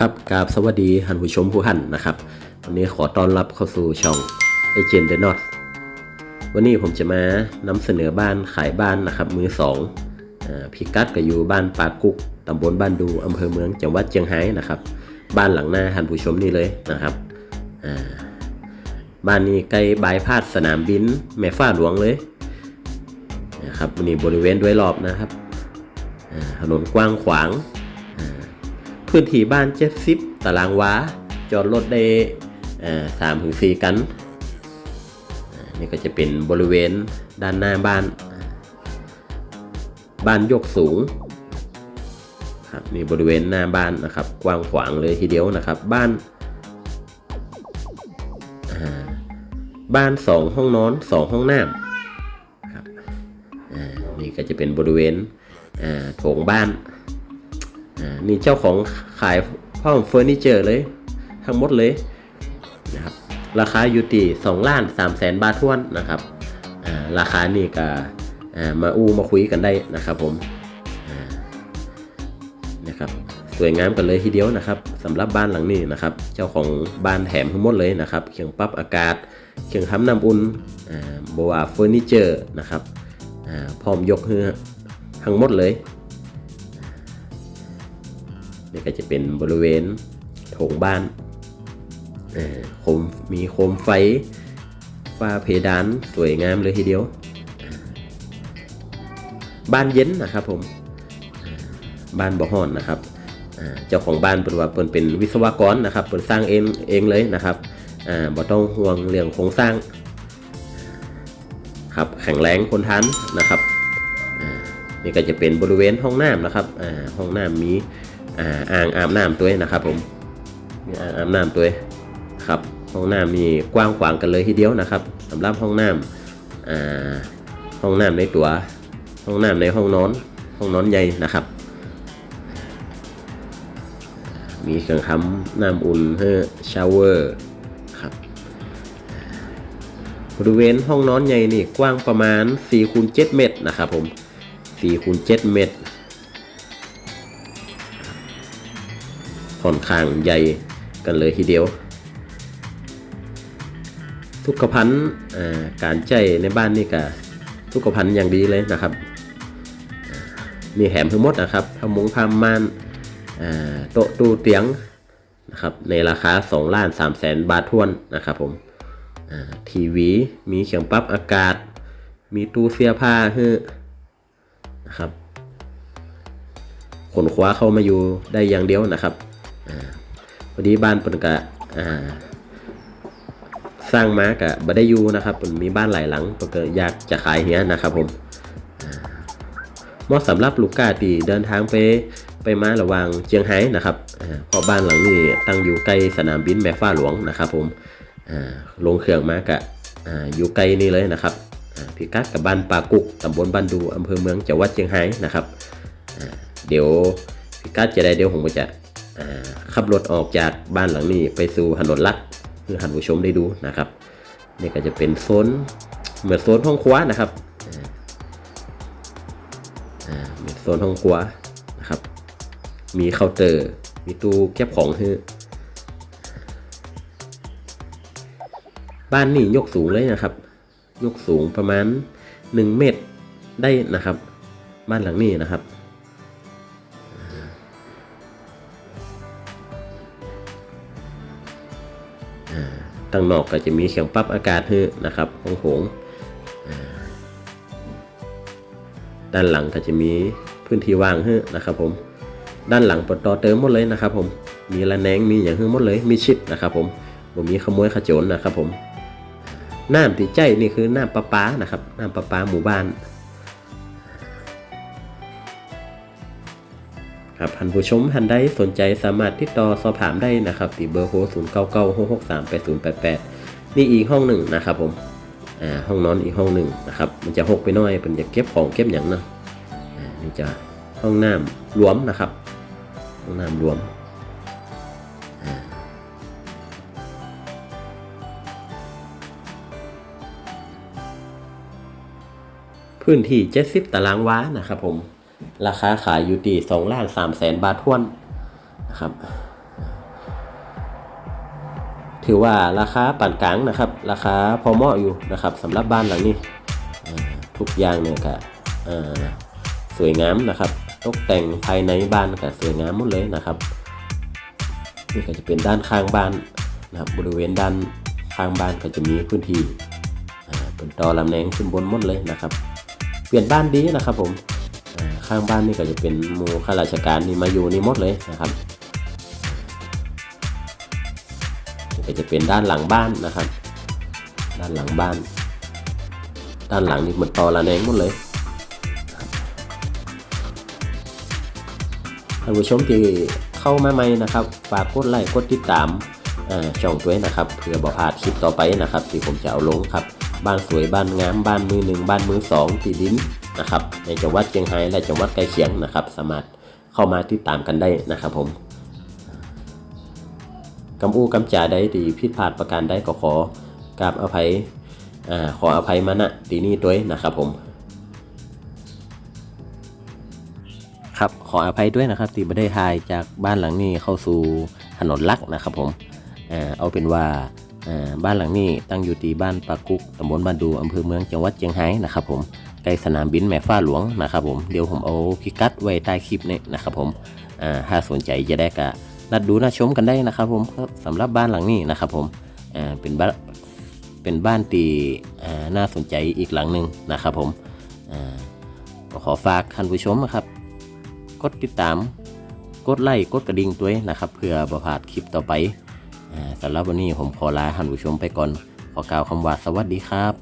ครับกราบสวัสดีท่านผู้ชมผู้หันนะครับวันนี้ขอต้อนรับเข้าสู่ช่อง Agent the Not วันนี้ผมจะมานำเสนอบ้านขายบ้านนะครับ มือสองอพิกัดก็อยู่บ้านปากุกตำบลบ้านดูอำเภอเมืองจังหวัดเชียงรายนะครับ บ้านหลังหน้าท่านผู้ชมนี่เลยนะครับบ้านนี้ใกล้บายพาดสนามบิน แม่ฟ้าหลวงเลยนะครับวันนี้บริเวณด้วยรอบนะครับถนนกว้างขวาง พื้นที่บ้าน70ตารางวาจอดรถได้สามถึงสี่กัน นี่ก็จะเป็นบริเวณด้านหน้าบ้าน บ้านยกสูงครับนี่บริเวณหน้าบ้านนะครับ กว้างขวางเลยทีเดียวนะครับ บ้านบ้านสองห้องนอนสองห้องน้ำครับนี่ก็จะเป็นบริเวณโถงบ้าน นี่เจ้าของขายผ้าห่มเฟอร์นิเจอร์เลย ทั้งหมดเลยนะครับราคาอยู่ที่สองล้านสามแสนบาททวนนะครับราคานี่ก็มาอู้มาคุยกันได้นะครับผมนะครับสวยงามกันเลยทีเดียวนะครับสำหรับบ้านหลังนี้นะครับ เจ้าของบ้านแถมทั้งหมดเลยนะครับเครื่องปรับอากาศเครื่องทำน้ำอุ่นอ่าบวเฟอร์นิเจอร์นะครับพร้อมยกเฮือทั้งหมดเลย นี่ก็จะเป็นบริเวณโถงบ้านโคมมีโคมไฟฝ้าเพดานสวยงามเลยทีเดียว บ้านเย็นนะครับผมบ้านบ่ฮ้อนนะครับเจ้าของบ้านเป็นว่าเปินเป็นวิศวกรนะครับเปินสร้างเองเองเลยนะครับอ่าบ่ต้องห่วงเรื่องโครงสร้าง ครับแข็งแรงทนทานนะครับนี่ก็จะเป็นบริเวณห้องน้ำนะครับห้องน้ำมี อ่าอ่างอาบน้ำตัวนะครับผมมีอ่างอาบน้ำตัวครับห้องน้ำมีกว้างขวางกันเลยทีเดียวนะครับสำหรับห้องน้ำอ่าห้องน้ำในตัวห้องน้ำในห้องนอน ห้องนอนใหญ่นะครับ มีเครื่องทำน้ำอุ่นให้ชาวเวอร์ครับบริเวณห้องนอนใหญ่นี่กว้างประมาณ4คูณ7เมตรนะครับผม4คูณ7เมตร ค่อนข้างใหญ่กันเลยทีเดียว ทุกพันธ์การใจในบ้านนี่ก็ทุกพันธ์อย่างดีเลยนะครับ มีแหมทั้งหมดนะครับพมุงพามม่านโต๊ะตู้เตียงนะครับในราคา2ล้าน3แสนบาททวนนะครับผมทีวีมีเครื่องปรับอากาศ มีตู้เสื้อผ้าให้นะครับขนคว้าเข้ามาอยู่ได้อย่างเดียวนะครับ พอดีบ้านเปิ่นกะสร้างมากะบ่ได้อยู่นะครับเปิ่นมีบ้านหลายหลังเปิ่นก็อยากจะขายเฮียนะครับผมเหมาะสำหรับลูกค้าที่เดินทางไปไปมาระหว่างเชียงไฮ้นะครับเพราะบ้านหลังนี้ตั้งอยู่ใกล้สนามบินแม่ฟ้าหลวงนะครับ ผมลงเครื่องมากะออยู่ใกล้นี่เลยนะครับพิกัดกับบ้านปากุกตำบลบ้านดูอำเภอเมืองจังหวัดเชียงไฮ้นะครับเดี๋ยวพิกัดจะได้เดี๋ยวผมจะ ขับรถออกจากบ้านหลังนี้ไปสู่ถนนลัดเพื่อหันผู้ชมได้ดูนะครับนี่ก็จะเป็นโซนเหมือนโซนห้องครัวนะครับเหมือนโซนห้องครัวนะครับ มีเคาน์เตอร์ มีตู้เก็บของให้บ้านนี่ยกสูงเลยนะครับ ยกสูงประมาณ 1 เมตรได้นะครับ บ้านหลังนี้นะครับ ตั้งนอกก็จะมีเครื่องปรับอากาศให้นะครับห้องโถงด้านหลังก็จะมีพื้นที่ว่างให้นะครับผมด้านหลังปดต่อเติมหมดเลยนะครับผมมีระแนงมีอย่างให้หมดเลยมีชิดนะครับผมบ่มีขโมยขโจรนะครับผมน้ำที่ใจนี่คือน้ำประปานะครับน้ำประปาหมู่บ้าน ครับท่านผู้ชมท่านใดสนใจสามารถติดต่อสอบถามได้นะครับที่เบอร์โทร0 9 9 6 6 3 8 0 8 8นี่อีกห้องหนึ่งนะครับผมอ่าห้องนอนอีกห้องหนึ่งนะครับมันจะหกไปน้อยเป็นจะเก็บของเก็บอย่างเนาะอ่านี่จะห้องน้ำรวมนะครับ ห้องน้ำรวมพื้นที่ 70 ตารางวานะครับผม ราคาขายอยู่ที่2ล้าน3แสนบาททวนนะครับ ถือว่าราคาปานกลางนะครับ ราคาพอเหมาะอยู่นะครับสำหรับบ้านหลังนี้ทุกอย่างเนี่ยก็อ่าสวยงามนะครับ ตกแต่งภายในบ้านก็สวยงามหมดเลยนะครับนี่ก็จะเป็นด้านข้างบ้านนะครับ บริเวณด้านข้างบ้านก็จะมีพื้นที่เป็นต่อลำแนงขึ้นบนหมดเลยนะครับ เปลี่ยนบ้านดีนะครับผม ข้างบ้านนี่ก็จะเป็นหมู่ข้าราชการนี่มาอยู่นี่หมดเลยนะครับก็จะเป็นด้านหลังบ้านนะครับ ด้านหลังบ้าน ด้านหลังนี่เหมือนต่อระแนงหมดเลยท่านผู้ชมที่เข้ามาใหม่นะครับ ฝากกดไลค์กดติดตามช่องด้วยนะครับ เพื่อบ่พลาดคลิปต่อไปนะครับ ที่ผมจะเอาลงครับ บ้านสวยบ้านงามบ้านมือหนึ่งบ้านมือสองที่ดินนะครับในจังหวัดเชียงรายและจังหวัดใกล้เคียงนะครับ สามารถเข้ามาติดตามกันได้นะครับผมกำอู้กำจ่าได้ดีผิดพลาดประการได้ก็ขอกราบอภัยอขออภัยมาณที่นี้ด้วยนะครับผม ครับขออภัยด้วยนะครับที่ไม่ได้ทายจากบ้านหลังนี้เข้าสู่ถนนลักนะครับผมเอ่อเอาเป็นว่า บ้านหลังนี้ตั้งอยู่ที่บ้านปากุกตำบลบ้านดูอำเภอเมืองจังหวัดเชียงรายนะครับผมใกล้สนามบินแม่ฟ้าหลวงนะครับผมเดี๋ยวผมเอาพิกัดไว้ใต้คลิปนี้นะครับผมถ้าสนใจจะได้ก็นัดดูนัดชมกันได้นะครับผมสำหรับบ้านหลังนี้นะครับผมเป็นบ้านเป็นบ้านที่น่าสนใจอีกหลังหนึ่งนะครับผมก็ขอฝากท่านผู้ชมนะครับ กดติดตาม กดไลค์กดกระดิ่งตัวเองนะครับ เพื่อประพาดคลิปต่อไป สำหรับวันนี้ผมขอลาท่านผู้ชมไปก่อน ขอกล่าวคำว่าสวัสดีครับ